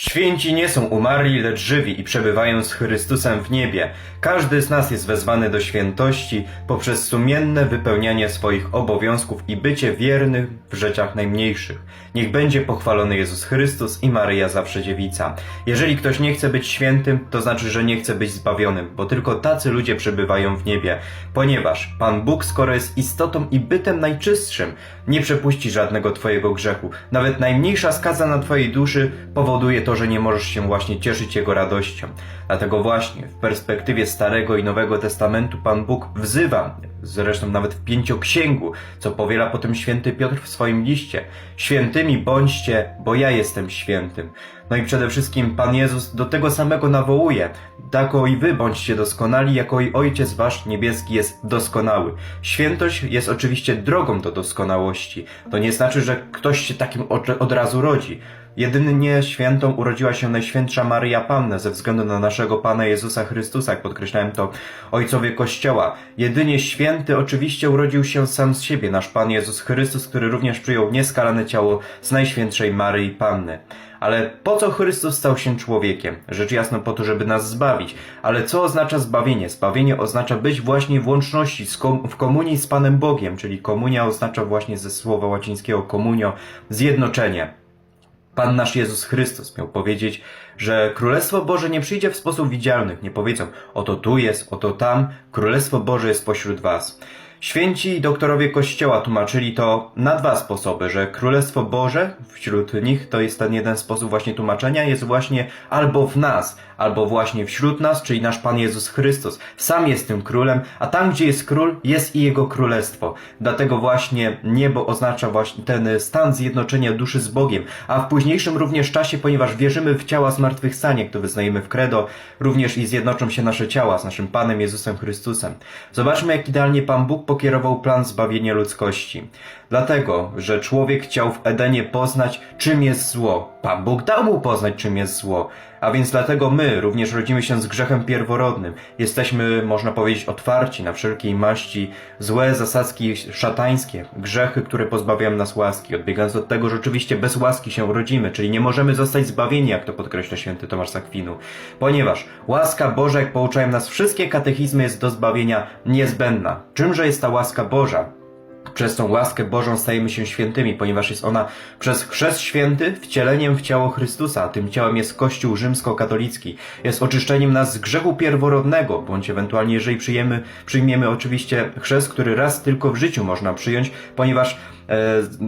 Święci nie są umarli, lecz żywi i przebywają z Chrystusem w niebie. Każdy z nas jest wezwany do świętości poprzez sumienne wypełnianie swoich obowiązków i bycie wiernym w rzeczach najmniejszych. Niech będzie pochwalony Jezus Chrystus i Maryja zawsze dziewica. Jeżeli ktoś nie chce być świętym, to znaczy, że nie chce być zbawionym, bo tylko tacy ludzie przebywają w niebie. Ponieważ Pan Bóg, skoro jest istotą i bytem najczystszym, nie przepuści żadnego twojego grzechu. Nawet najmniejsza skaza na twojej duszy powoduje to, że nie możesz się właśnie cieszyć Jego radością. Dlatego właśnie w perspektywie Starego i Nowego Testamentu Pan Bóg wzywa, zresztą nawet w pięcioksięgu, co powiela potem święty Piotr w swoim liście. Świętymi bądźcie, bo ja jestem świętym. No i przede wszystkim Pan Jezus do tego samego nawołuje. Tako i wy bądźcie doskonali, jako i Ojciec wasz niebieski jest doskonały. Świętość jest oczywiście drogą do doskonałości. To nie znaczy, że ktoś się takim od razu rodzi. Jedynie świętą urodziła się Najświętsza Maryja Panna ze względu na naszego Pana Jezusa Chrystusa, jak podkreślałem to ojcowie Kościoła. Jedynie święty oczywiście urodził się sam z siebie, nasz Pan Jezus Chrystus, który również przyjął nieskalane ciało z Najświętszej Maryi Panny. Ale po co Chrystus stał się człowiekiem? Rzecz jasno po to, żeby nas zbawić. Ale co oznacza zbawienie? Zbawienie oznacza być właśnie w łączności, w komunii z Panem Bogiem, czyli komunia oznacza właśnie ze słowa łacińskiego komunio, zjednoczenie. Pan nasz Jezus Chrystus miał powiedzieć, że Królestwo Boże nie przyjdzie w sposób widzialny. Nie powiedzą, oto tu jest, oto tam, Królestwo Boże jest pośród was. Święci doktorowie Kościoła tłumaczyli to na dwa sposoby, że Królestwo Boże, wśród nich to jest ten jeden sposób właśnie tłumaczenia, jest właśnie albo w nas, albo właśnie wśród nas, czyli nasz Pan Jezus Chrystus. Sam jest tym królem, a tam, gdzie jest król, jest i jego królestwo. Dlatego właśnie niebo oznacza właśnie ten stan zjednoczenia duszy z Bogiem, a w późniejszym również czasie, ponieważ wierzymy w ciała zmartwychwstanie, które wyznajemy w credo, również i zjednoczą się nasze ciała z naszym Panem Jezusem Chrystusem. Zobaczmy, jak idealnie Pan Bóg pokierował plan zbawienia ludzkości. Dlatego, że człowiek chciał w Edenie poznać, czym jest zło. Pan Bóg dał mu poznać, czym jest zło. A więc dlatego my również rodzimy się z grzechem pierworodnym. Jesteśmy, można powiedzieć, otwarci na wszelkiej maści złe zasadzki szatańskie, grzechy, które pozbawiają nas łaski. Odbiegając od tego, że oczywiście bez łaski się rodzimy, czyli nie możemy zostać zbawieni, jak to podkreśla święty Tomasz z Akwinu. Ponieważ łaska Boża, jak pouczają nas wszystkie katechizmy, jest do zbawienia niezbędna. Czymże jest ta łaska Boża? Przez tą łaskę Bożą stajemy się świętymi, ponieważ jest ona przez chrzest święty wcieleniem w ciało Chrystusa. Tym ciałem jest Kościół rzymskokatolicki. Jest oczyszczeniem nas z grzechu pierworodnego, bądź ewentualnie jeżeli przyjmiemy, przyjmiemy oczywiście chrzest, który raz tylko w życiu można przyjąć, ponieważ e,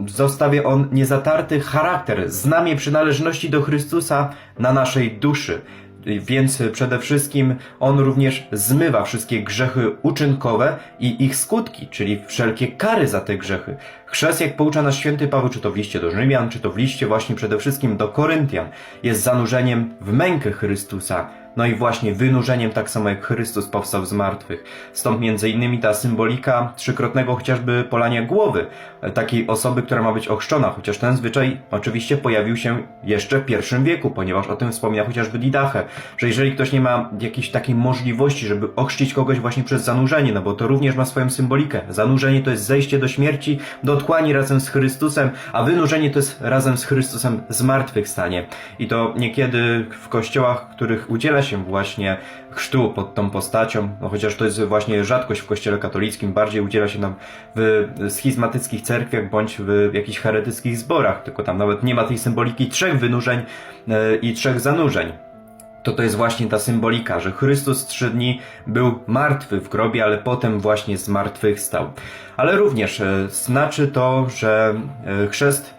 zostawia on niezatarty charakter, znamie przynależności do Chrystusa na naszej duszy. Więc przede wszystkim on również zmywa wszystkie grzechy uczynkowe i ich skutki, czyli wszelkie kary za te grzechy. Chrzest, jak poucza nas święty Paweł, czy to w liście do Rzymian, czy to w liście właśnie przede wszystkim do Koryntian, jest zanurzeniem w mękę Chrystusa. No i właśnie wynurzeniem tak samo jak Chrystus powstał z martwych. Stąd między innymi ta symbolika trzykrotnego chociażby polania głowy takiej osoby, która ma być ochrzczona, chociaż ten zwyczaj oczywiście pojawił się jeszcze w pierwszym wieku, ponieważ o tym wspomina chociażby Didache, że jeżeli ktoś nie ma jakiejś takiej możliwości, żeby ochrzcić kogoś właśnie przez zanurzenie, no bo to również ma swoją symbolikę. Zanurzenie to jest zejście do śmierci, do otchłani razem z Chrystusem, a wynurzenie to jest razem z Chrystusem zmartwychwstanie. I to niekiedy w kościołach, których udziela się właśnie chrztu pod tą postacią, no chociaż to jest właśnie rzadkość w kościele katolickim, bardziej udziela się nam w schizmatyckich cerkwiach bądź w jakichś heretyckich zborach, tylko tam nawet nie ma tej symboliki trzech wynurzeń e, i trzech zanurzeń to to jest właśnie ta symbolika, że Chrystus trzy dni był martwy w grobie, ale potem właśnie zmartwychwstał. Ale również e, znaczy to, że e, chrzest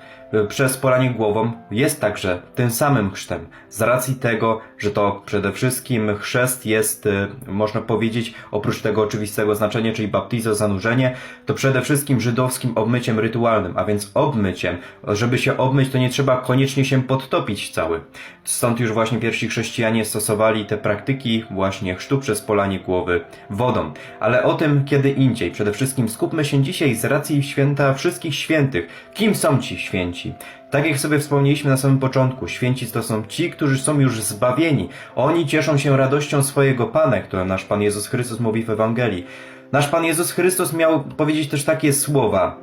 przez polanie głową jest także tym samym chrztem. Z racji tego, że to przede wszystkim chrzest jest, e, można powiedzieć, oprócz tego oczywistego znaczenia, czyli baptizo, zanurzenie, to przede wszystkim żydowskim obmyciem rytualnym, a więc obmyciem. Żeby się obmyć, to nie trzeba koniecznie się podtopić cały. Stąd już właśnie pierwsi chrześcijanie stosowali te praktyki właśnie chrztu przez polanie głowy wodą. Ale o tym kiedy indziej. Przede wszystkim skupmy się dzisiaj z racji święta wszystkich świętych. Kim są ci święci? Tak jak sobie wspomnieliśmy na samym początku, święci to są ci, którzy są już zbawieni. Oni cieszą się radością swojego Pana, którą nasz Pan Jezus Chrystus mówi w Ewangelii. Nasz Pan Jezus Chrystus miał powiedzieć też takie słowa,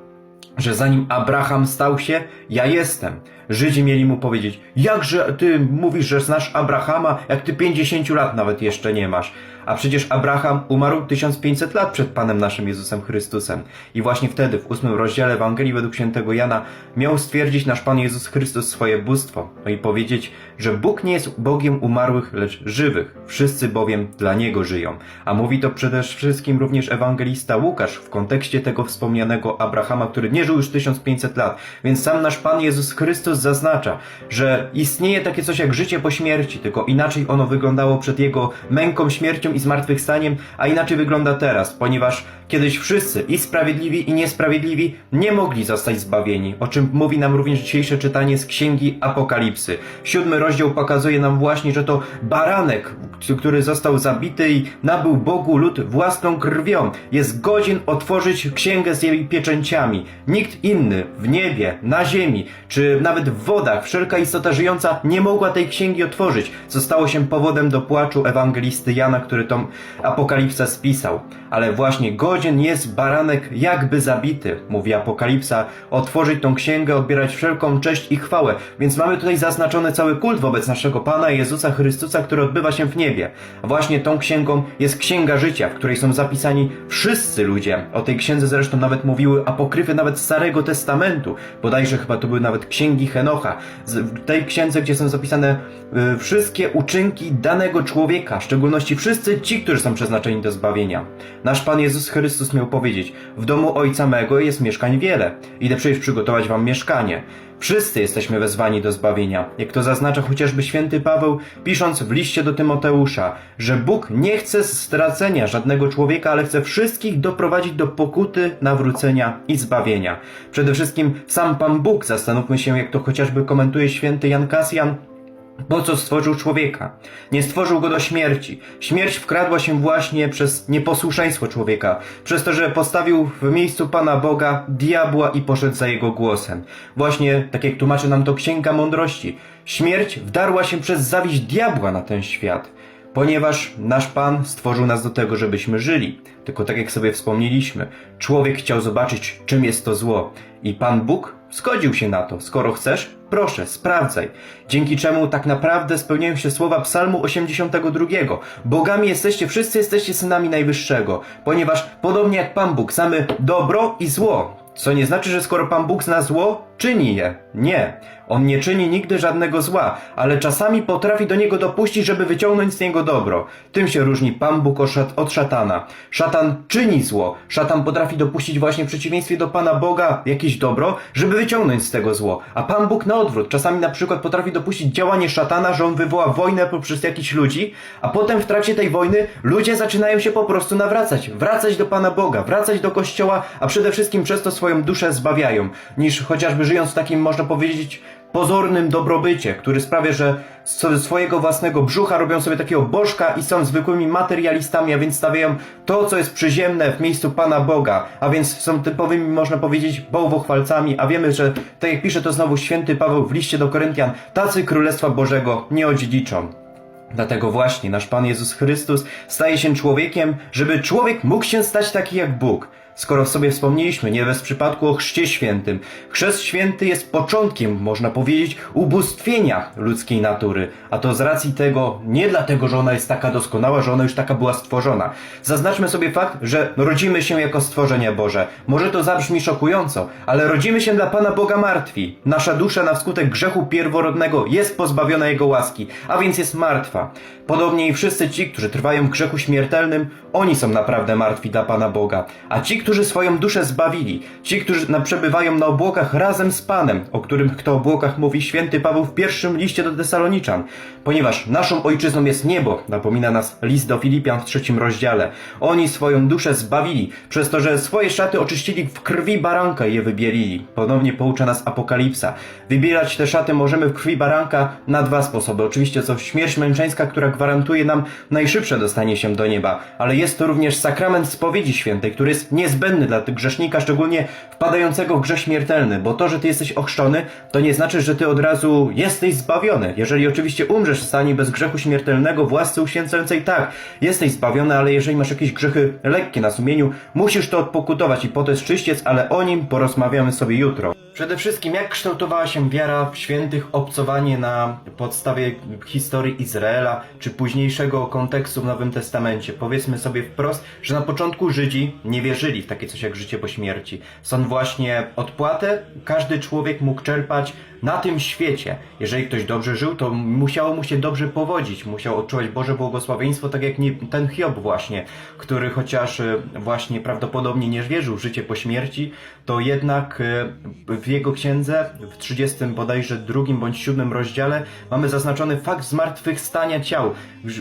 że zanim Abraham stał się, ja jestem. Żydzi mieli mu powiedzieć, jakże ty mówisz, że znasz Abrahama, jak ty 50 lat nawet jeszcze nie masz. A przecież Abraham umarł 1500 lat przed Panem naszym Jezusem Chrystusem. I właśnie wtedy, w ósmym rozdziale Ewangelii według świętego Jana, miał stwierdzić nasz Pan Jezus Chrystus swoje bóstwo. I powiedzieć, że Bóg nie jest Bogiem umarłych, lecz żywych. Wszyscy bowiem dla Niego żyją. A mówi to przede wszystkim również ewangelista Łukasz w kontekście tego wspomnianego Abrahama, który nie żył już 1500 lat. Więc sam nasz Pan Jezus Chrystus zaznacza, że istnieje takie coś jak życie po śmierci, tylko inaczej ono wyglądało przed Jego męką, śmiercią i zmartwychwstaniem, a inaczej wygląda teraz, ponieważ kiedyś wszyscy, i sprawiedliwi, i niesprawiedliwi, nie mogli zostać zbawieni, o czym mówi nam również dzisiejsze czytanie z Księgi Apokalipsy. Siódmy rozdział pokazuje nam właśnie, że to baranek, który został zabity i nabył Bogu lud własną krwią, jest godzien otworzyć księgę z jej pieczęciami. Nikt inny w niebie, na ziemi, czy nawet w wodach, wszelka istota żyjąca nie mogła tej księgi otworzyć, co stało się powodem do płaczu ewangelisty Jana, który tą apokalipsę spisał. Ale właśnie godzien jest baranek jakby zabity, mówi apokalipsa, otworzyć tą księgę, odbierać wszelką cześć i chwałę. Więc mamy tutaj zaznaczony cały kult wobec naszego Pana Jezusa Chrystusa, który odbywa się w niebie. Właśnie tą księgą jest księga życia, w której są zapisani wszyscy ludzie. O tej księdze zresztą nawet mówiły apokryfy nawet Starego Testamentu. Bodajże chyba to były nawet księgi Henocha. W tej księdze, gdzie są zapisane y, wszystkie uczynki danego człowieka, w szczególności wszyscy ci, którzy są przeznaczeni do zbawienia. Nasz Pan Jezus Chrystus miał powiedzieć: W domu Ojca mego jest mieszkań wiele. Idę przecież przygotować wam mieszkanie. Wszyscy jesteśmy wezwani do zbawienia, jak to zaznacza chociażby święty Paweł, pisząc w liście do Tymoteusza, że Bóg nie chce stracenia żadnego człowieka, ale chce wszystkich doprowadzić do pokuty, nawrócenia i zbawienia. Przede wszystkim sam Pan Bóg, zastanówmy się, jak to chociażby komentuje święty Jan Kasjan, po co stworzył człowieka? Nie stworzył go do śmierci. Śmierć wkradła się właśnie przez nieposłuszeństwo człowieka, przez to, że postawił w miejscu Pana Boga diabła i poszedł za jego głosem. Właśnie, tak jak tłumaczy nam to Księga Mądrości, śmierć wdarła się przez zawiść diabła na ten świat. Ponieważ nasz Pan stworzył nas do tego, żebyśmy żyli. Tylko tak jak sobie wspomnieliśmy, człowiek chciał zobaczyć, czym jest to zło. I Pan Bóg zgodził się na to. Skoro chcesz, proszę, sprawdzaj. Dzięki czemu tak naprawdę spełniają się słowa Psalmu 82. Bogami jesteście, wszyscy jesteście synami Najwyższego. Ponieważ podobnie jak Pan Bóg, znamy dobro i zło. Co nie znaczy, że skoro Pan Bóg zna zło, czyni je. Nie. On nie czyni nigdy żadnego zła, ale czasami potrafi do niego dopuścić, żeby wyciągnąć z niego dobro. Tym się różni Pan Bóg od szat- od szatana. Szatan czyni zło. Szatan potrafi dopuścić właśnie w przeciwieństwie do Pana Boga jakieś dobro, żeby wyciągnąć z tego zło. A Pan Bóg na odwrót. Czasami na przykład potrafi dopuścić działanie szatana, że on wywoła wojnę poprzez jakichś ludzi, a potem w trakcie tej wojny ludzie zaczynają się po prostu nawracać. Wracać do Pana Boga, wracać do Kościoła, a przede wszystkim przez to swoją duszę zbawiają. Niż chociażby żyjąc w takim, można powiedzieć, pozornym dobrobycie, który sprawia, że ze swojego własnego brzucha robią sobie takiego bożka i są zwykłymi materialistami, a więc stawiają to, co jest przyziemne w miejscu Pana Boga, a więc są typowymi, można powiedzieć, bałwochwalcami, a wiemy, że tak jak pisze to znowu święty Paweł w liście do Koryntian, tacy Królestwa Bożego nie odziedziczą. Dlatego właśnie nasz Pan Jezus Chrystus staje się człowiekiem, żeby człowiek mógł się stać taki jak Bóg. Skoro sobie wspomnieliśmy, nie bez przypadku o Chrzcie Świętym. Chrzest Święty jest początkiem, można powiedzieć, ubóstwienia ludzkiej natury. A to z racji tego, nie dlatego, że ona jest taka doskonała, że ona już taka była stworzona. Zaznaczmy sobie fakt, że rodzimy się jako stworzenie Boże. Może to zabrzmi szokująco, ale rodzimy się dla Pana Boga martwi. Nasza dusza na wskutek grzechu pierworodnego jest pozbawiona Jego łaski, a więc jest martwa. Podobnie i wszyscy ci, którzy trwają w grzechu śmiertelnym, oni są naprawdę martwi dla Pana Boga. A ci, którzy swoją duszę zbawili, ci, którzy przebywają na obłokach razem z Panem, o którym kto obłokach mówi święty Paweł w pierwszym liście do Tesaloniczan, ponieważ naszą ojczyzną jest niebo, napomina nas list do Filipian w trzecim rozdziale. Oni swoją duszę zbawili, przez to, że swoje szaty oczyścili w krwi baranka i je wybielili. Ponownie poucza nas Apokalipsa. Wybierać te szaty możemy w krwi baranka na dwa sposoby. Oczywiście to śmierć męczeńska, która gwarantuje nam najszybsze dostanie się do nieba, ale jest to również sakrament spowiedzi świętej, który jest niezbędny dla grzesznika, szczególnie wpadającego w grzech śmiertelny, bo to, że ty jesteś ochrzczony, to nie znaczy, że ty od razu jesteś zbawiony. Jeżeli oczywiście umrzesz w stanie bez grzechu śmiertelnego w łasce uświęcającej, tak, jesteś zbawiony, ale jeżeli masz jakieś grzechy lekkie na sumieniu, musisz to odpokutować i po to jest czyściec, ale o nim porozmawiamy sobie jutro. Przede wszystkim, jak kształtowała się wiara w świętych, obcowanie na podstawie historii Izraela, czy późniejszego kontekstu w Nowym Testamencie? Powiedzmy sobie wprost, że na początku Żydzi nie wierzyli w takie coś jak życie po śmierci. Stąd właśnie odpłatę każdy człowiek mógł czerpać na tym świecie. Jeżeli ktoś dobrze żył, to musiało mu się dobrze powodzić, musiał odczuwać Boże błogosławieństwo, tak jak ten Hiob właśnie, który chociaż e, właśnie prawdopodobnie nie wierzył w życie po śmierci, to jednak e, w jego księdze, w 30 bodajże drugim bądź siódmym rozdziale, mamy zaznaczony fakt zmartwychwstania ciał.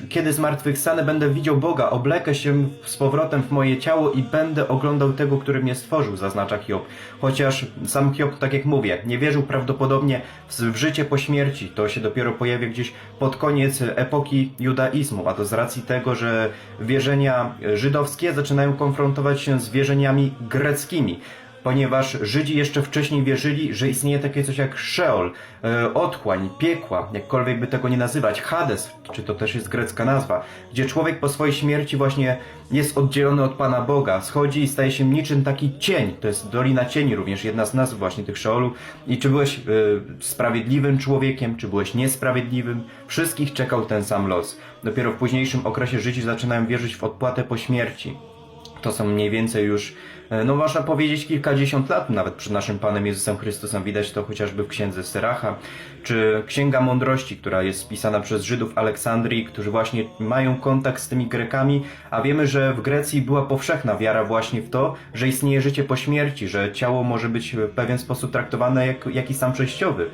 Kiedy zmartwychwstanę, będę widział Boga, oblekę się z powrotem w moje ciało i będę oglądał tego, który mnie stworzył, zaznacza Hiob. Chociaż sam Hiob, tak jak mówię, nie wierzył prawdopodobnie w w życie po śmierci. To się dopiero pojawia gdzieś pod koniec epoki judaizmu, a to z racji tego, że wierzenia żydowskie zaczynają konfrontować się z wierzeniami greckimi ponieważ Żydzi jeszcze wcześniej wierzyli, że istnieje takie coś jak Sheol, e, otchłań, piekła, jakkolwiek by tego nie nazywać, Hades, czy to też jest grecka nazwa, gdzie człowiek po swojej śmierci właśnie jest oddzielony od Pana Boga, schodzi i staje się niczym taki cień, to jest Dolina Cieni również, jedna z nazw właśnie tych Sheolu i czy byłeś e, sprawiedliwym człowiekiem, czy byłeś niesprawiedliwym, wszystkich czekał ten sam los. Dopiero w późniejszym okresie Żydzi zaczynają wierzyć w odpłatę po śmierci. To są mniej więcej już, no można powiedzieć, kilkadziesiąt lat nawet przed naszym Panem Jezusem Chrystusem. Widać to chociażby w księdze Syracha, czy Księga Mądrości, która jest spisana przez Żydów Aleksandrii, którzy właśnie mają kontakt z tymi Grekami, a wiemy, że w Grecji była powszechna wiara właśnie w to, że istnieje życie po śmierci, że ciało może być w pewien sposób traktowane jak jakiś sam przejściowy.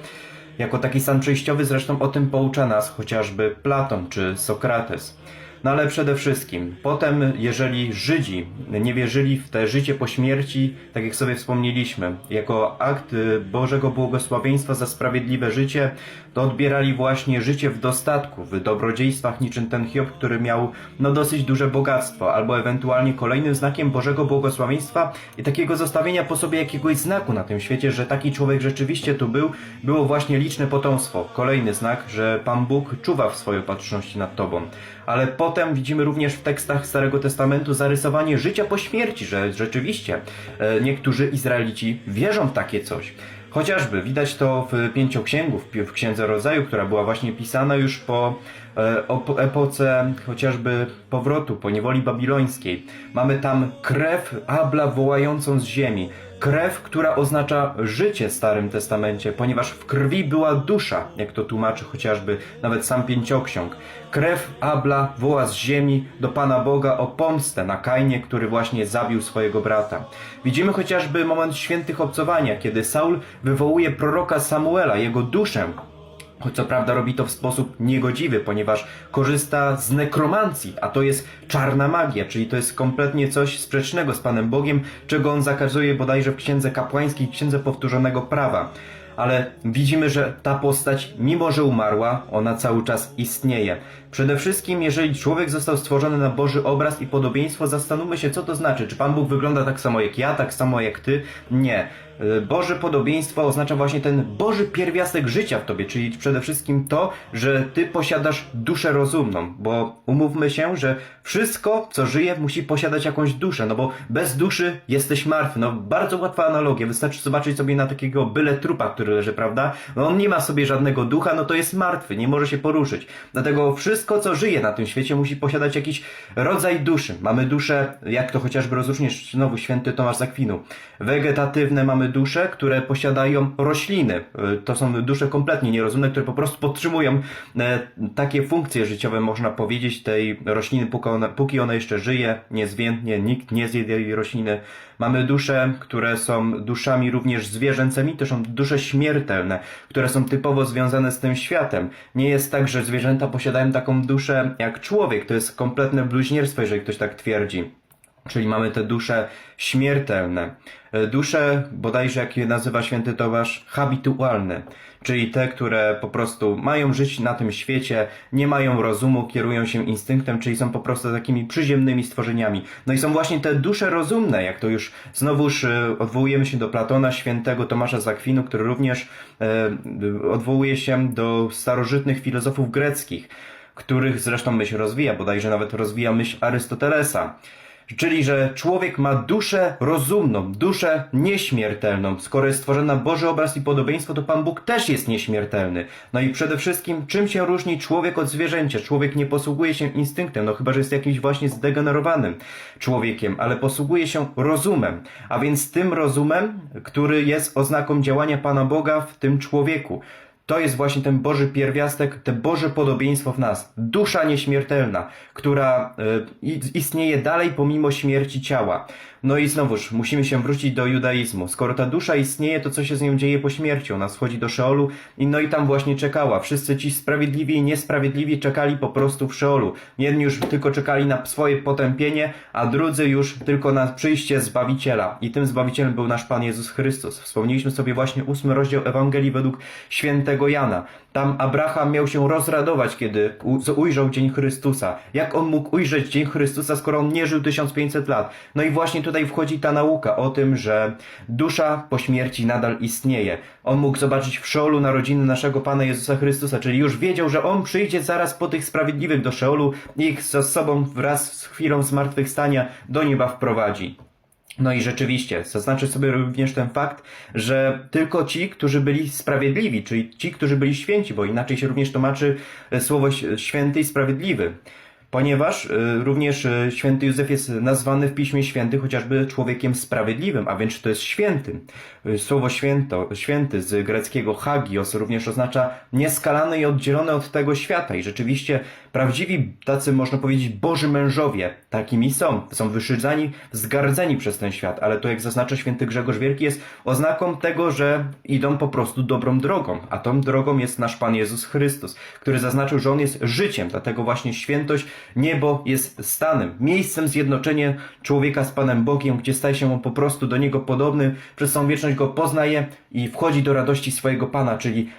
Jako taki stan przejściowy zresztą o tym poucza nas chociażby Platon czy Sokrates. No ale przede wszystkim, potem, jeżeli Żydzi nie wierzyli w te życie po śmierci, tak jak sobie wspomnieliśmy, jako akt y, Bożego błogosławieństwa za sprawiedliwe życie, to odbierali właśnie życie w dostatku, w dobrodziejstwach, niczym ten Hiob, który miał no dosyć duże bogactwo, albo ewentualnie kolejnym znakiem Bożego błogosławieństwa i takiego zostawienia po sobie jakiegoś znaku na tym świecie, że taki człowiek rzeczywiście tu był, było właśnie liczne potomstwo. Kolejny znak, że Pan Bóg czuwa w swojej opatrzności nad tobą. Ale potem widzimy również w tekstach Starego Testamentu zarysowanie życia po śmierci, że rzeczywiście e, niektórzy Izraelici wierzą w takie coś. Chociażby widać to w Pięcioksięgu, w Księdze Rodzaju, która była właśnie pisana już po e, epoce chociażby powrotu, po niewoli babilońskiej. Mamy tam krew Abla wołającą z ziemi. Krew, która oznacza życie w Starym Testamencie, ponieważ w krwi była dusza, jak to tłumaczy chociażby nawet sam Pięcioksiąg. Krew Abla woła z ziemi do Pana Boga o pomstę na Kainie, który właśnie zabił swojego brata. Widzimy chociażby moment świętych obcowania, kiedy Saul wywołuje proroka Samuela, jego duszę, Choć co prawda robi to w sposób niegodziwy, ponieważ korzysta z nekromancji, a to jest czarna magia, czyli to jest kompletnie coś sprzecznego z Panem Bogiem, czego on zakazuje bodajże w Księdze Kapłańskiej, Księdze Powtórzonego Prawa. Ale widzimy, że ta postać, mimo że umarła, ona cały czas istnieje. Przede wszystkim, jeżeli człowiek został stworzony na Boży obraz i podobieństwo, zastanówmy się, co to znaczy. Czy Pan Bóg wygląda tak samo jak ja, tak samo jak Ty? Nie. Y, Boże podobieństwo oznacza właśnie ten Boży pierwiastek życia w tobie, czyli przede wszystkim to, że ty posiadasz duszę rozumną, bo umówmy się, że wszystko, co żyje, musi posiadać jakąś duszę, no bo bez duszy jesteś martwy. No bardzo łatwa analogia, wystarczy zobaczyć sobie na takiego byle trupa, który leży, prawda? No on nie ma sobie żadnego ducha, no to jest martwy, nie może się poruszyć. Dlatego wszystko, co żyje na tym świecie, musi posiadać jakiś rodzaj duszy. Mamy duszę, jak to chociażby rozróżnię znowu święty Tomasz z Akwinu. Wegetatywne mamy dusze, które posiadają rośliny. Y, To są dusze kompletnie nierozumne, które po prostu podtrzymują e, takie funkcje życiowe, można powiedzieć, tej rośliny, póki ona, jeszcze żyje, niezwiędnie, nikt nie zje jej rośliny. Mamy dusze, które są duszami również zwierzęcymi, to są dusze śmiertelne, które są typowo związane z tym światem. Nie jest tak, że zwierzęta posiadają taką duszę jak człowiek, to jest kompletne bluźnierstwo, jeżeli ktoś tak twierdzi. Czyli mamy te dusze śmiertelne. E, Dusze, bodajże jak je nazywa święty Tomasz, habitualne. Czyli te, które po prostu mają żyć na tym świecie, nie mają rozumu, kierują się instynktem, czyli są po prostu takimi przyziemnymi stworzeniami. No i są właśnie te dusze rozumne, jak to już znowuż e, odwołujemy się do Platona, świętego Tomasza z Akwinu, który również e, odwołuje się do starożytnych filozofów greckich których zresztą myśl rozwija, bodajże nawet rozwija myśl Arystotelesa. Czyli, że człowiek ma duszę rozumną, duszę nieśmiertelną. Skoro jest stworzona Boży obraz i podobieństwo, to Pan Bóg też jest nieśmiertelny. No i przede wszystkim, czym się różni człowiek od zwierzęcia? Człowiek nie posługuje się instynktem, no chyba, że jest jakimś właśnie zdegenerowanym człowiekiem, ale posługuje się rozumem. A więc tym rozumem, który jest oznaką działania Pana Boga w tym człowieku. To jest właśnie ten Boży pierwiastek, te Boże podobieństwo w nas. Dusza nieśmiertelna, która y, istnieje dalej pomimo śmierci ciała. No i znowuż, musimy się wrócić do judaizmu. Skoro ta dusza istnieje, to co się z nią dzieje po śmierci? Ona schodzi do Szeolu i no i tam właśnie czekała. Wszyscy ci sprawiedliwi i niesprawiedliwi czekali po prostu w Szeolu. Jedni już tylko czekali na swoje potępienie, a drudzy już tylko na przyjście Zbawiciela. I tym Zbawicielem był nasz Pan Jezus Chrystus. Wspomnieliśmy sobie właśnie ósmy rozdział Ewangelii według świętego Jana. Tam Abraham miał się rozradować, kiedy ujrzał Dzień Chrystusa. Jak on mógł ujrzeć Dzień Chrystusa, skoro on nie żył 1500 lat? No i właśnie tutaj wchodzi ta nauka o tym, że dusza po śmierci nadal istnieje. On mógł zobaczyć w Szeolu narodziny naszego Pana Jezusa Chrystusa, czyli już wiedział, że on przyjdzie zaraz po tych sprawiedliwych do Szeolu i ich ze sobą wraz z chwilą zmartwychwstania do nieba wprowadzi. No i rzeczywiście, zaznaczę sobie również ten fakt, że tylko ci, którzy byli sprawiedliwi, czyli ci, którzy byli święci, bo inaczej się również tłumaczy e, słowo święty i sprawiedliwy. Ponieważ y, również y, święty Józef jest nazwany w Piśmie Święty chociażby człowiekiem sprawiedliwym, a więc to jest świętym. Słowo święto, święty z greckiego hagios również oznacza nieskalany i oddzielony od tego świata. I rzeczywiście prawdziwi tacy, można powiedzieć, boży mężowie, takimi są. Są wyszydzani, zgardzeni przez ten świat, ale to jak zaznacza święty Grzegorz Wielki jest oznaką tego, że idą po prostu dobrą drogą. A tą drogą jest nasz Pan Jezus Chrystus, który zaznaczył, że On jest życiem, dlatego właśnie świętość Niebo jest stanem, miejscem zjednoczenia człowieka z Panem Bogiem, gdzie staje się on po prostu do Niego podobny, przez całą wieczność Go poznaje i wchodzi do radości swojego Pana, czyli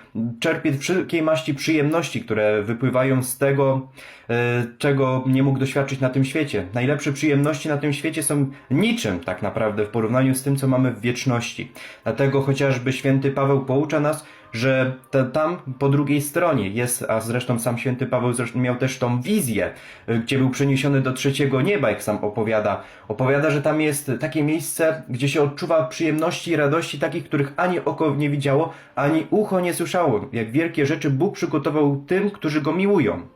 czerpie wszelkiej maści przyjemności, które wypływają z tego, e, czego nie mógł doświadczyć na tym świecie. Najlepsze przyjemności na tym świecie są niczym tak naprawdę w porównaniu z tym, co mamy w wieczności. Dlatego chociażby święty Paweł poucza nas, że tam po drugiej stronie jest, a zresztą sam święty Paweł zresztą miał też tą wizję, y, gdzie był przeniesiony do trzeciego nieba, jak sam opowiada. Opowiada, że tam jest takie miejsce, gdzie się odczuwa przyjemności i radości takich, których ani oko nie widziało, ani ucho nie słyszało. Jak wielkie rzeczy Bóg przygotował tym, którzy Go miłują.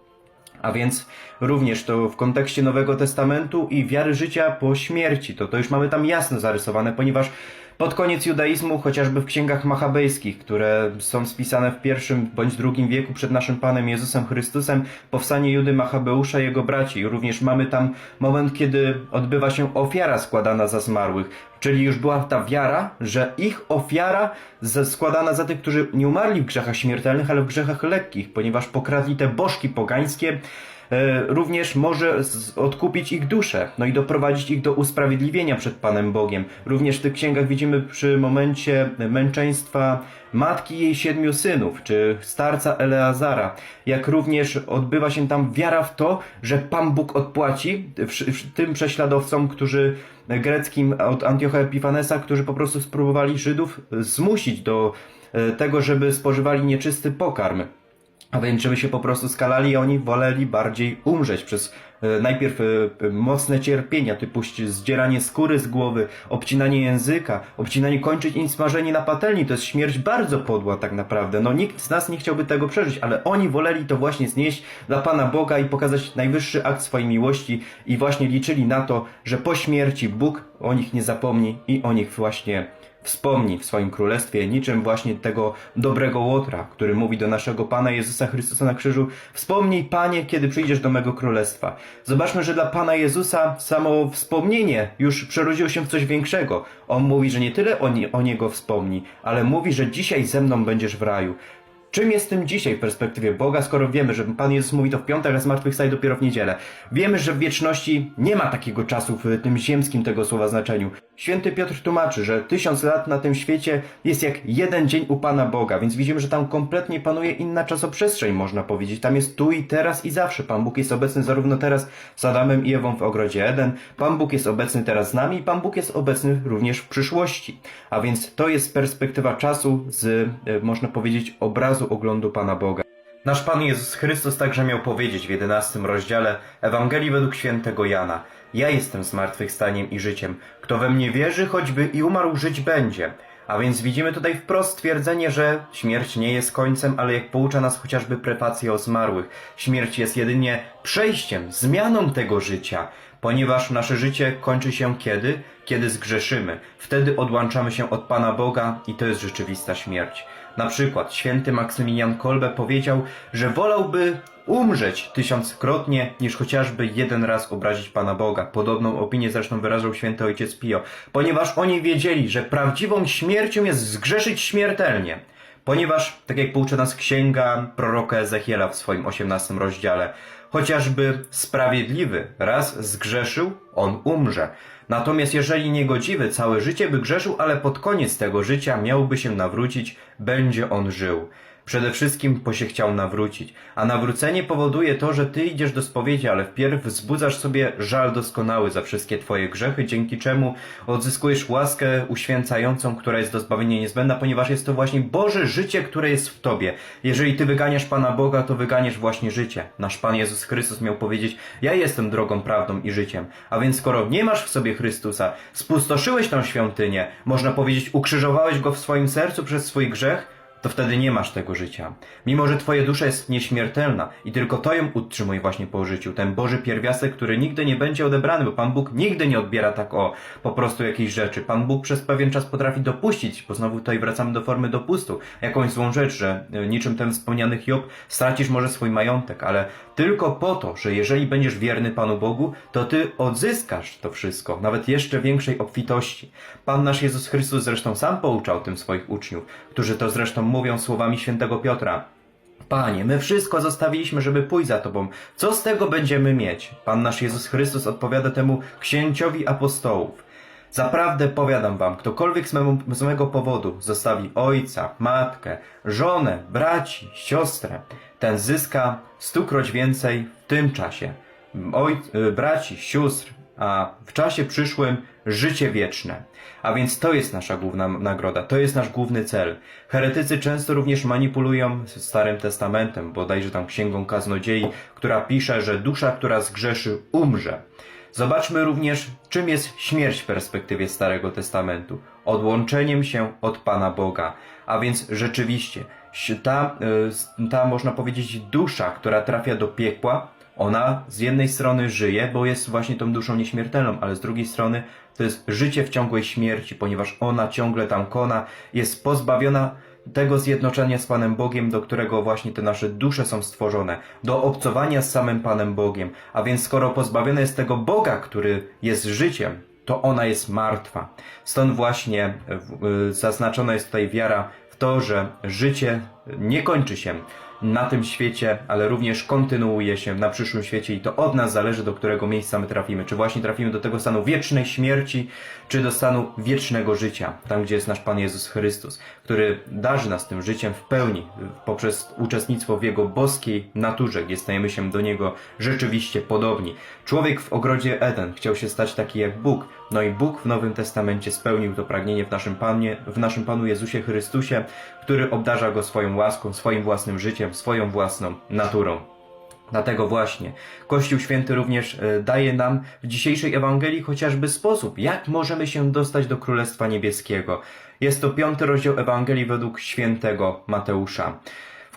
A więc również to w kontekście Nowego Testamentu i wiary życia po śmierci, to, to już mamy tam jasno zarysowane, ponieważ pod koniec judaizmu, chociażby w księgach machabejskich, które są spisane w pierwszym bądź drugim wieku przed naszym Panem Jezusem Chrystusem, powstanie Judy Machabeusza i jego braci. Również mamy tam moment, kiedy odbywa się ofiara składana za zmarłych. Czyli już była ta wiara, że ich ofiara składana za tych, którzy nie umarli w grzechach śmiertelnych, ale w grzechach lekkich, ponieważ pokradli te bożki pogańskie, również może odkupić ich duszę, no i doprowadzić ich do usprawiedliwienia przed Panem Bogiem. Również w tych księgach widzimy przy momencie męczeństwa matki jej siedmiu synów, czy starca Eleazara, jak również odbywa się tam wiara w to, że Pan Bóg odpłaci tym prześladowcom, którzy greckim od Antiocha Epifanesa, którzy po prostu spróbowali Żydów zmusić do e, tego, żeby spożywali nieczysty pokarm. A więc, żeby się po prostu skalali, oni woleli bardziej umrzeć przez e, najpierw e, mocne cierpienia, typu zdzieranie skóry z głowy, obcinanie języka, obcinanie kończyń i smażenie na patelni. To jest śmierć bardzo podła tak naprawdę. No nikt z nas nie chciałby tego przeżyć, ale oni woleli to właśnie znieść dla Pana Boga i pokazać najwyższy akt swojej miłości i właśnie liczyli na to, że po śmierci Bóg o nich nie zapomni i o nich właśnie wspomni w swoim królestwie, niczym właśnie tego dobrego łotra, który mówi do naszego Pana Jezusa Chrystusa na krzyżu: Wspomnij, Panie, kiedy przyjdziesz do mego królestwa. Zobaczmy, że dla Pana Jezusa samo wspomnienie już przerodziło się w coś większego. On mówi, że nie tyle o, nie, o niego wspomni, ale mówi, że dzisiaj ze mną będziesz w raju. Czym jestem dzisiaj w perspektywie Boga, skoro wiemy, że Pan Jezus mówi to w piątek, a zmartwychwstaje dopiero w niedzielę? Wiemy, że w wieczności nie ma takiego czasu w tym ziemskim tego słowa znaczeniu. Święty Piotr tłumaczy, że tysiąc lat na tym świecie jest jak jeden dzień u Pana Boga, więc widzimy, że tam kompletnie panuje inna czasoprzestrzeń, można powiedzieć. Tam jest tu i teraz i zawsze. Pan Bóg jest obecny zarówno teraz z Adamem i Ewą w ogrodzie Eden, Pan Bóg jest obecny teraz z nami i Pan Bóg jest obecny również w przyszłości. A więc to jest perspektywa czasu z, e, można powiedzieć, obrazu oglądu Pana Boga. Nasz Pan Jezus Chrystus także miał powiedzieć w 11 rozdziale Ewangelii według świętego Jana: Ja jestem zmartwychwstaniem i życiem. Kto we mnie wierzy, choćby i umarł, żyć będzie. A więc widzimy tutaj wprost stwierdzenie, że śmierć nie jest końcem, ale jak poucza nas chociażby prefacja o zmarłych, śmierć jest jedynie przejściem, zmianą tego życia, ponieważ nasze życie kończy się kiedy? Kiedy zgrzeszymy. Wtedy odłączamy się od Pana Boga i to jest rzeczywista śmierć. Na przykład święty Maksymilian Kolbe powiedział, że wolałby umrzeć tysiąckrotnie, niż chociażby jeden raz obrazić Pana Boga. Podobną opinię zresztą wyrażał święty ojciec Pio, ponieważ oni wiedzieli, że prawdziwą śmiercią jest zgrzeszyć śmiertelnie. Ponieważ, tak jak poucza nas księga proroka Ezechiela w swoim 18 rozdziale, chociażby sprawiedliwy raz zgrzeszył, on umrze. Natomiast jeżeli niegodziwy całe życie by grzeszył, ale pod koniec tego życia miałby się nawrócić, będzie on żył. Przede wszystkim bo się chciał nawrócić, a nawrócenie powoduje to, że ty idziesz do spowiedzi, ale wpierw wzbudzasz sobie żal doskonały za wszystkie twoje grzechy, dzięki czemu odzyskujesz łaskę uświęcającą, która jest do zbawienia niezbędna, ponieważ jest to właśnie Boże życie, które jest w tobie. Jeżeli ty wyganiasz Pana Boga, to wyganiasz właśnie życie. Nasz Pan Jezus Chrystus miał powiedzieć, ja jestem drogą, prawdą i życiem. A więc skoro nie masz w sobie Chrystusa, spustoszyłeś tą świątynię, można powiedzieć, ukrzyżowałeś go w swoim sercu przez swój grzech, to wtedy nie masz tego życia. Mimo, że twoja dusza jest nieśmiertelna i tylko to ją utrzymuje właśnie po życiu. Ten Boży pierwiastek, który nigdy nie będzie odebrany, bo Pan Bóg nigdy nie odbiera tak o po prostu jakiejś rzeczy. Pan Bóg przez pewien czas potrafi dopuścić, bo znowu tutaj wracamy do formy dopustu, jakąś złą rzecz, że e, niczym ten wspomniany Hiob stracisz może swój majątek, ale tylko po to, że jeżeli będziesz wierny Panu Bogu, to ty odzyskasz to wszystko, nawet jeszcze większej obfitości. Pan nasz Jezus Chrystus zresztą sam pouczał tym swoich uczniów, którzy to zresztą mówią słowami świętego Piotra. Panie, my wszystko zostawiliśmy, żeby pójść za Tobą. Co z tego będziemy mieć? Pan nasz Jezus Chrystus odpowiada temu księciowi apostołów. Zaprawdę powiadam wam, ktokolwiek z mego, z mego powodu zostawi ojca, matkę, żonę, braci, siostrę, ten zyska stukroć więcej w tym czasie. Oj, y, braci, sióstr, a w czasie przyszłym życie wieczne. A więc to jest nasza główna nagroda, to jest nasz główny cel. Heretycy często również manipulują Starym Testamentem, bodajże tam księgą kaznodziei, która pisze, że dusza, która zgrzeszy, umrze. Zobaczmy również, czym jest śmierć w perspektywie Starego Testamentu. Odłączeniem się od Pana Boga. A więc rzeczywiście, ta, y, ta można powiedzieć dusza, która trafia do piekła, ona z jednej strony żyje, bo jest właśnie tą duszą nieśmiertelną, ale z drugiej strony to jest życie w ciągłej śmierci, ponieważ ona ciągle tam kona, jest pozbawiona tego zjednoczenia z Panem Bogiem, do którego właśnie te nasze dusze są stworzone, do obcowania z samym Panem Bogiem. A więc skoro pozbawiona jest tego Boga, który jest życiem, to ona jest martwa. Stąd właśnie y, zaznaczona jest tutaj wiara w to, że życie nie kończy się na tym świecie, ale również kontynuuje się na przyszłym świecie i to od nas zależy, do którego miejsca my trafimy. Czy właśnie trafimy do tego stanu wiecznej śmierci, czy do stanu wiecznego życia, tam gdzie jest nasz Pan Jezus Chrystus, który darzy nas tym życiem w pełni poprzez uczestnictwo w Jego boskiej naturze, gdzie stajemy się do Niego rzeczywiście podobni. Człowiek w ogrodzie Eden chciał się stać taki jak Bóg, no i Bóg w Nowym Testamencie spełnił to pragnienie w naszym Panie, w naszym Panu Jezusie Chrystusie, który obdarza go swoją łaską, swoim własnym życiem, swoją własną naturą. Dlatego właśnie Kościół Święty również e, daje nam w dzisiejszej Ewangelii chociażby sposób, jak możemy się dostać do Królestwa Niebieskiego. Jest to piąty rozdział Ewangelii według świętego Mateusza,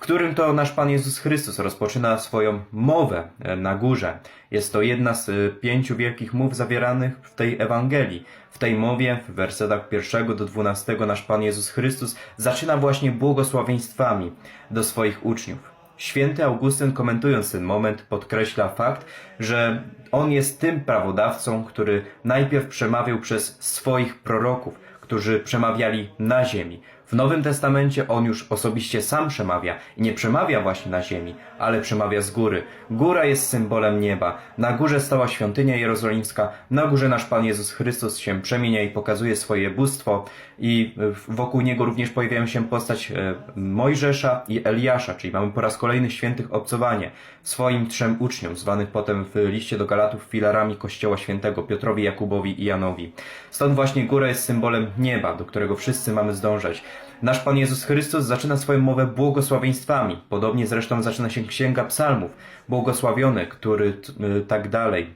którym to nasz Pan Jezus Chrystus rozpoczyna swoją mowę e, na górze. Jest to jedna z e, pięciu wielkich mów zawieranych w tej Ewangelii. W tej mowie, w wersetach pierwszego do dwunastego, nasz Pan Jezus Chrystus zaczyna właśnie błogosławieństwami do swoich uczniów. Święty Augustyn komentując ten moment podkreśla fakt, że on jest tym prawodawcą, który najpierw przemawiał przez swoich proroków, którzy przemawiali na ziemi. W Nowym Testamencie on już osobiście sam przemawia i nie przemawia właśnie na ziemi, ale przemawia z góry. Góra jest symbolem nieba. Na górze stała świątynia jerozolimska, na górze nasz Pan Jezus Chrystus się przemienia i pokazuje swoje bóstwo i wokół niego również pojawiają się postać e, Mojżesza i Eliasza, czyli mamy po raz kolejny świętych obcowanie swoim trzem uczniom, zwanych potem w liście do Galatów filarami Kościoła Świętego Piotrowi, Jakubowi i Janowi. Stąd właśnie góra jest symbolem nieba, do którego wszyscy mamy zdążać. Nasz Pan Jezus Chrystus zaczyna swoją mowę błogosławieństwami. Podobnie zresztą zaczyna się Księga Psalmów. Błogosławiony, który y, tak dalej.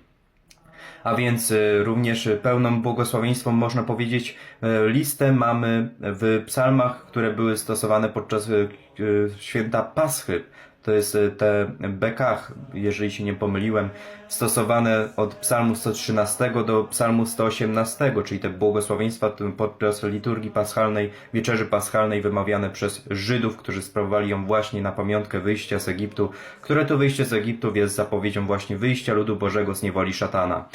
A więc y, również pełną błogosławieństwą można powiedzieć y, listę mamy w psalmach, które były stosowane podczas święta Paschy. To jest y, te bekach, jeżeli się nie pomyliłem, stosowane od psalmu 113 do psalmu 118, czyli te błogosławieństwa podczas liturgii paschalnej, wieczerzy paschalnej wymawiane przez Żydów, którzy sprawowali ją właśnie na pamiątkę wyjścia z Egiptu, które to wyjście z Egiptu jest zapowiedzią właśnie wyjścia ludu Bożego z niewoli szatana.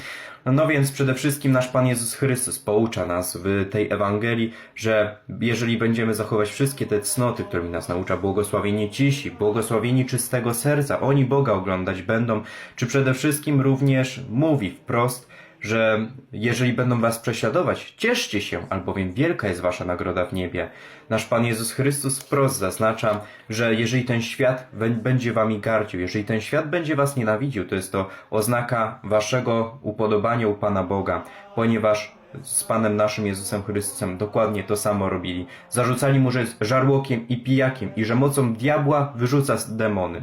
No więc przede wszystkim nasz Pan Jezus Chrystus poucza nas w tej Ewangelii, że jeżeli będziemy zachować wszystkie te cnoty, którymi nas naucza, błogosławieni cisi, błogosławieni czystego serca, oni Boga oglądać będą, czy przede wszystkim również mówi wprost, że jeżeli będą was prześladować, cieszcie się, albowiem wielka jest wasza nagroda w niebie. Nasz Pan Jezus Chrystus wprost zaznacza, że jeżeli ten świat będzie wami gardził, jeżeli ten świat będzie was nienawidził, to jest to oznaka waszego upodobania u Pana Boga, ponieważ z Panem naszym Jezusem Chrystusem dokładnie to samo robili. Zarzucali mu, że jest żarłokiem i pijakiem i że mocą diabła wyrzuca demony.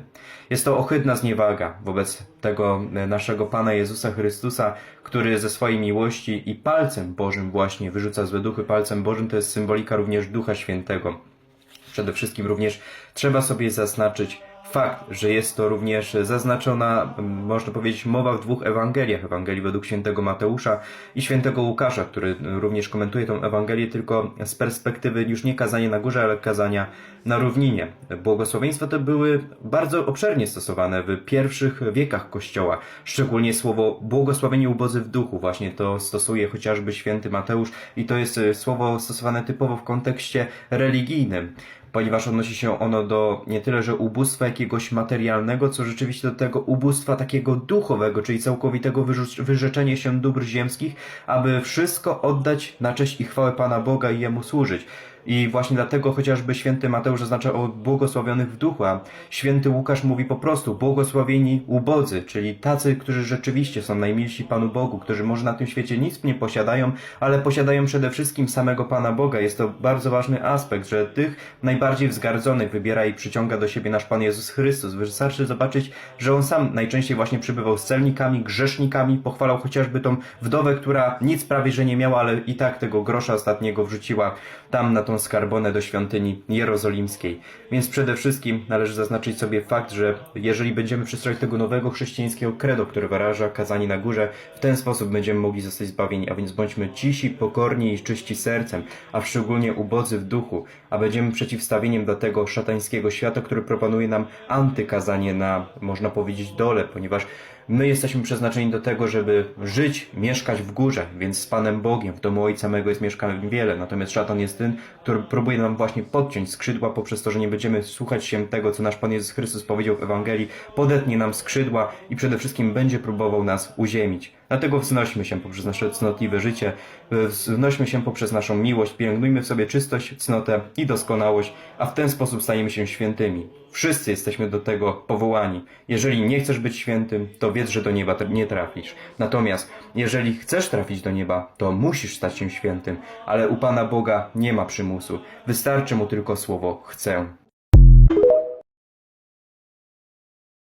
Jest to ohydna zniewaga wobec tego e, naszego Pana Jezusa Chrystusa, który ze swojej miłości i palcem Bożym właśnie wyrzuca złe duchy. Palcem Bożym to jest symbolika również Ducha Świętego. Przede wszystkim również trzeba sobie zaznaczyć fakt, że jest to również zaznaczona, można powiedzieć, mowa w dwóch Ewangeliach. Ewangelii według świętego Mateusza i świętego Łukasza, który również komentuje tą Ewangelię tylko z perspektywy już nie kazania na górze, ale kazania na równinie. Błogosławieństwa te były bardzo obszernie stosowane w pierwszych wiekach Kościoła. Szczególnie słowo błogosławieni ubodzy w duchu, właśnie to stosuje chociażby święty Mateusz i to jest e, słowo stosowane typowo w kontekście religijnym ponieważ odnosi się ono do nie tyle, że ubóstwa jakiegoś materialnego, co rzeczywiście do tego ubóstwa takiego duchowego, czyli całkowitego wyrzeczenia się dóbr ziemskich, aby wszystko oddać na cześć i chwałę Pana Boga i Jemu służyć. I właśnie dlatego chociażby święty Mateusz zaznacza o błogosławionych w duchu, a święty Łukasz mówi po prostu błogosławieni ubodzy, czyli tacy, którzy rzeczywiście są najmilsi Panu Bogu, którzy może na tym świecie nic nie posiadają, ale posiadają przede wszystkim samego Pana Boga. Jest to bardzo ważny aspekt, że tych najbardziej wzgardzonych wybiera i przyciąga do siebie nasz Pan Jezus Chrystus. Wystarczy zobaczyć, że On sam najczęściej właśnie przybywał z celnikami, grzesznikami, pochwalał chociażby tą wdowę, która nic prawie że nie miała, ale i tak tego grosza ostatniego wrzuciła tam na tą skarbonę do świątyni jerozolimskiej. Więc przede wszystkim należy zaznaczyć sobie fakt, że jeżeli będziemy przestrzegać tego nowego chrześcijańskiego credo, które wyraża kazanie na górze, w ten sposób będziemy mogli zostać zbawieni, a więc bądźmy cisi, pokorni i czyści sercem, a szczególnie ubodzy w duchu, a będziemy przeciwstawieniem dla tego szatańskiego świata, który proponuje nam antykazanie na, można powiedzieć, dole, ponieważ My jesteśmy przeznaczeni do tego, żeby żyć, mieszkać w górze, więc z Panem Bogiem, w domu Ojca mego jest mieszkań wiele, natomiast szatan jest tym, który próbuje nam właśnie podciąć skrzydła poprzez to, że nie będziemy słuchać się tego, co nasz Pan Jezus Chrystus powiedział w Ewangelii, podetnie nam skrzydła i przede wszystkim będzie próbował nas uziemić. Dlatego wznośmy się poprzez nasze cnotliwe życie, wznośmy się poprzez naszą miłość, pielęgnujmy w sobie czystość, cnotę i doskonałość, a w ten sposób stajemy się świętymi. Wszyscy jesteśmy do tego powołani. Jeżeli nie chcesz być świętym, to wiedz, że do nieba nie trafisz. Natomiast jeżeli chcesz trafić do nieba, to musisz stać się świętym, ale u Pana Boga nie ma przymusu. Wystarczy mu tylko słowo chcę.